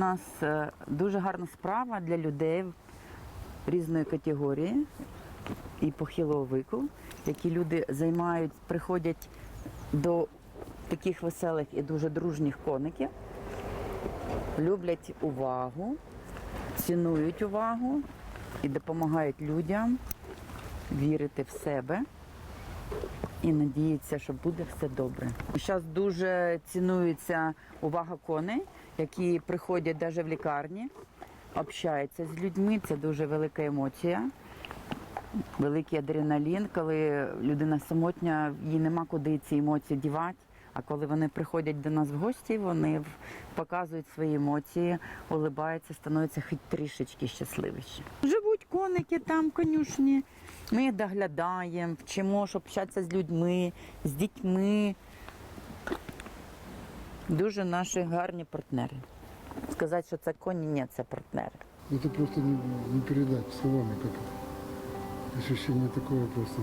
нас е, дуже гарна справа для людей різної категорії і похилого віку, які люди займають, приходять до таких веселих і дуже дружніх коників, люблять увагу, цінують увагу і допомагають людям вірити в себе і надіятися, що буде все добре. Зараз дуже цінується увага коней, які приходять навіть в лікарні, общаються з людьми. Це дуже велика емоція, великий адреналін, коли людина самотня, їй нема куди ці емоції дівати. А коли вони приходять до нас в гості, вони показують свої емоції, улибаються, становляться хоч трішечки щасливіші. Живуть коники там, конюшні. Ми їх доглядаємо, вчимо, щоб общатися з людьми, з дітьми. Дуже наші гарні партнери. Сказати, що це коні, ні, це партнери. Это просто не, не передать словами, как это. Ощущение просто.